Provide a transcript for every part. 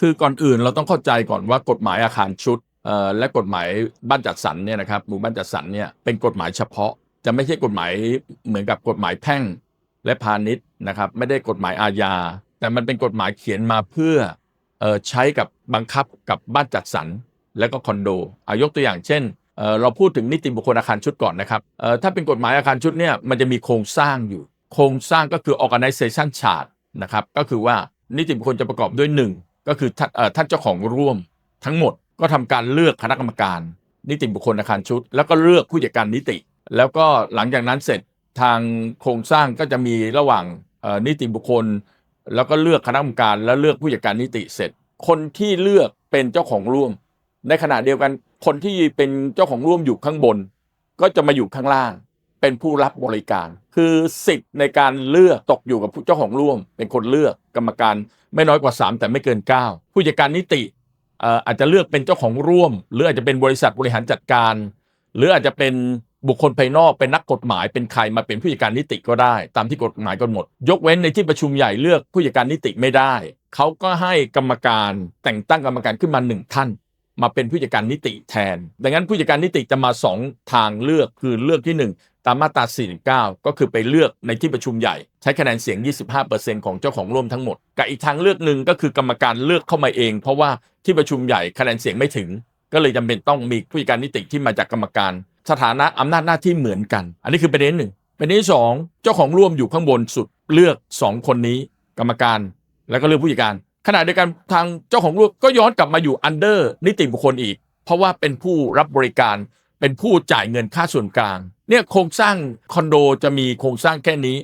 คือก่อนอื่นเราต้องเข้าใจก่อนว่ากฎหมายอาคารชุดและกฎหมายบ้านจัดสรรเนี่ยนะครับหมู่บ้านจัดสรรเนี่ยเป็นกฎหมายเฉพาะ จะไม่ใช่กฎหมายเหมือนกับกฎหมายแพ่งและพาณิชย์นะครับ ไม่ได้กฎหมายอาญา แต่มันเป็นกฎหมายเขียนมาเพื่อออใช้กับบังคับกับบ้านจัดสรรและก็คอนโดอายกตัวอย่างเช่นเเราพูดถึงนิติบุคคลอาคารชุดก่อนนะครับถ้าเป็นกฎหมายอาคารชุดเนี่ยมันจะมีโครงสร้างอยู่ โครงสร้างก็คือ organization chart นะครับก็คือว่านิติบุคคลจะประกอบด้วยหนึ่ง ก็คือท่านเจ้าของร่วมทั้งหมดก็ทำการเลือกคณะกรรมการ นิติบุคคลอาคารชุด แล้วก็เลือกผู้จัดการนิติ แล้วก็หลังจากนั้นเสร็จทางโครงสร้างก็จะมีระหว่างนิติบุคคล แล้วก็เลือกคณะกรรมการ แล้วเลือกผู้จัดการนิติเสร็จ คนที่เลือกเป็นเจ้าของร่วม ในขณะเดียวกันคนที่เป็นเจ้าของร่วมอยู่ข้างบน ก็จะมาอยู่ข้างล่าง เป็นผู้รับบริการ คือสิทธิ์ในการเลือกตกอยู่กับผู้เจ้าของร่วม เป็นคนเลือกกรรมการไม่น้อยกว่า 3 แต่ไม่เกิน 9 ผู้จัดการนิติอาจจะเลือกเป็นเจ้าของร่วม หรืออาจจะเป็นบริษัทบริหารจัดการ หรืออาจจะเป็นบุคคลภายนอกเป็นนักกฎหมายเป็นใครมาเป็นผู้จัดการนิติก็ได้ ตามที่กฎหมายกำหนด ยกเว้นในที่ประชุมใหญ่เลือกผู้จัดการนิติไม่ได้ เขาก็ให้กรรมการแต่งตั้งกรรมการขึ้นมาหนึ่งท่าน มาเป็นผู้จัดการนิติแทน ดังนั้นผู้จัดการนิติจะมาสองทางเลือกคือเลือกที่หนึ่ง ตามมาตรา 49 ก็คือไปเลือกในที่ประชุมใหญ่ ใช้คะแนนเสียง 25%ของเจ้าของร่วมทั้งหมด กับอีกทางเลือกหนึ่งก็คือกรรมการเลือกเข้ามาเอง เพราะว่าที่ประชุมใหญ่คะแนนเสียงไม่ถึง ก็เลยจำเป็นต้องมีผู้จัดการนิติที่มาจากกรรมการ สถานะอำนาจหน้าที่เหมือนกัน อันนี้คือประเด็นหนึ่งประเด็นที่สองเจ้าของร่วมอยู่ข้างบนสุดเลือกสองคนนี้ กรรมการ แล้วก็เลือกผู้จัดการขณะเดียวกันทางเจ้าของร่วมก็ย้อนกลับมาอยู่อันเดอร์นิติบุคคลอีก เพราะว่าเป็นผู้รับบริการเป็นผู้จ่ายเงินค่าส่วนกลาง เนี่ยโครงสร้างคอนโดจะมีโครงสร้างแค่นี้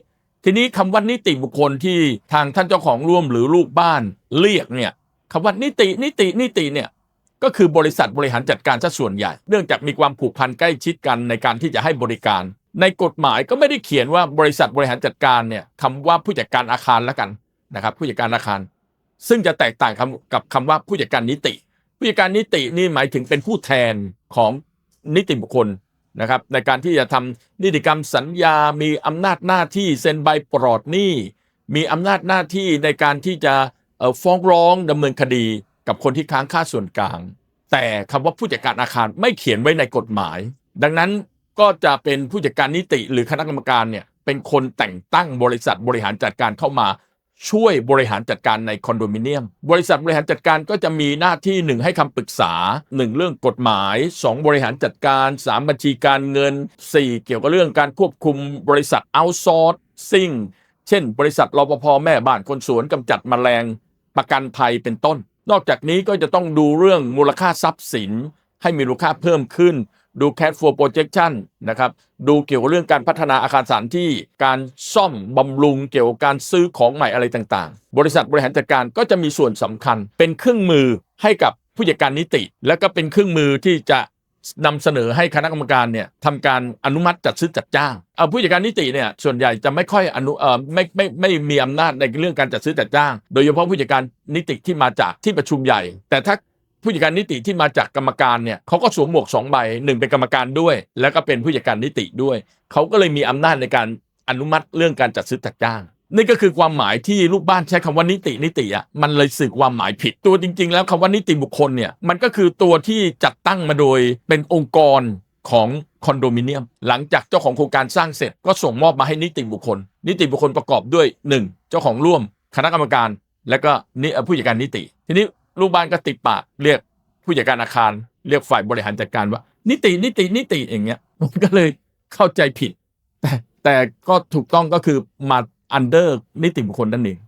ทีนี้คำว่านิติบุคคลที่ทางท่านเจ้าของร่วมหรือลูกบ้านเรียกเนี่ยคำว่านิตินิตินิติเนี่ยก็คือบริษัทบริหารจัดการซะส่วนใหญ่ เนื่องจากมีความผูกพันใกล้ชิดกันในการที่จะให้บริการ ในกฎหมายก็ไม่ได้เขียนว่าบริษัทบริหารจัดการเนี่ยคำว่าผู้จัดการอาคารแล้วกันนะครับ ผู้จัดการอาคาร ซึ่งจะแตกต่างคำกับคำว่าผู้จัดการนิติ ผู้จัดการนิตินี่หมายถึงเป็นผู้แทนของนิติบุคคล นะครับในการที่จะทำนิติกรรมสัญญา มีอำนาจหน้าที่เซ็นใบปลอดหนี้ มีอำนาจหน้าที่ในการที่จะฟ้องร้องดำเนินคดีกับคนที่ค้างค่าส่วนกลาง แต่คำว่าผู้จัดการอาคารไม่เขียนไว้ในกฎหมาย ดังนั้นก็จะเป็นผู้จัดการนิติหรือคณะกรรมการเนี่ยเป็นคนแต่งตั้งบริษัทบริหารจัดการเข้ามา ช่วยบริหารจัดการในคอนโดมิเนียม บริษัทบริหารจัดการก็จะมีหน้าที่หนึ่งให้คำปรึกษา 1 เรื่องกฎหมาย 2 บริหารจัดการ 3 บัญชีการเงิน 4 เกี่ยวกับเรื่องการควบคุมบริษัทเอาซอร์ซิ่งเช่น บริษัทรปภแม่บ้านคนสวนกำจัดแมลง ประกันภัยเป็นต้น นอกจากนี้ก็จะต้องดูเรื่องมูลค่าทรัพย์สิน ให้มีมูลค่าเพิ่มขึ้น ดู cash flow projection นะครับ ดูเกี่ยวกับเรื่องการพัฒนาอาคารสถานที่ การซ่อมบำรุงเกี่ยวกับการซื้อของใหม่อะไรต่างๆ บริษัทบริหารจัดการก็จะมีส่วนสำคัญ เป็นเครื่องมือให้กับผู้จัดการนิติ และก็เป็นเครื่องมือที่จะนำเสนอให้คณะกรรมการเนี่ยทำการอนุมัติจัดซื้อจัดจ้างเอาผู้จัดการนิติเนี่ยส่วนใหญ่จะไม่ค่อยอนุเอ่อไม่ไม่ไม่ไม่มีอำนาจในเรื่องการจัดซื้อจัดจ้าง โดยเฉพาะผู้จัดการนิติที่มาจากที่ประชุมใหญ่ แต่ถ้า ผู้จัดการนิติที่มาจากกรรมการเนี่ยเขาก็สวมหมวกสองใบหนึ่งเป็นกรรมการด้วย แล้วก็เป็นผู้จัดการนิติด้วยเขาก็เลยมีอำนาจในการอนุมัติเรื่องการจัดซื้อจัดจ้างนี่ก็คือความหมายที่ลูกบ้านใช้คำว่านิตินิติอะมันเลยสื่อความหมายผิดตัวจริง ๆ แล้วคำว่านิติบุคคลเนี่ยมันก็คือตัวที่จัดตั้งมาโดยเป็นองค์กรของคอนโดมิเนียม หลังจากเจ้าของโครงการสร้างเสร็จก็ส่งมอบมาให้นิติบุคคล นิติบุคคลประกอบด้วยหนึ่งเจ้าของร่วม คณะกรรมการ และก็ผู้จัดการนิติ ทีนี้ ลูกบ้านก็ติดปากเรียกผู้จัดการอาคาร เรียกฝ่ายบริหารจัดการว่า นิตินิตินิติอย่างเงี้ยมันก็เลยเข้าใจผิด แต่แต่ก็ถูกต้องก็คือมาอันเดอร์นิติบุคคลนั่นเอง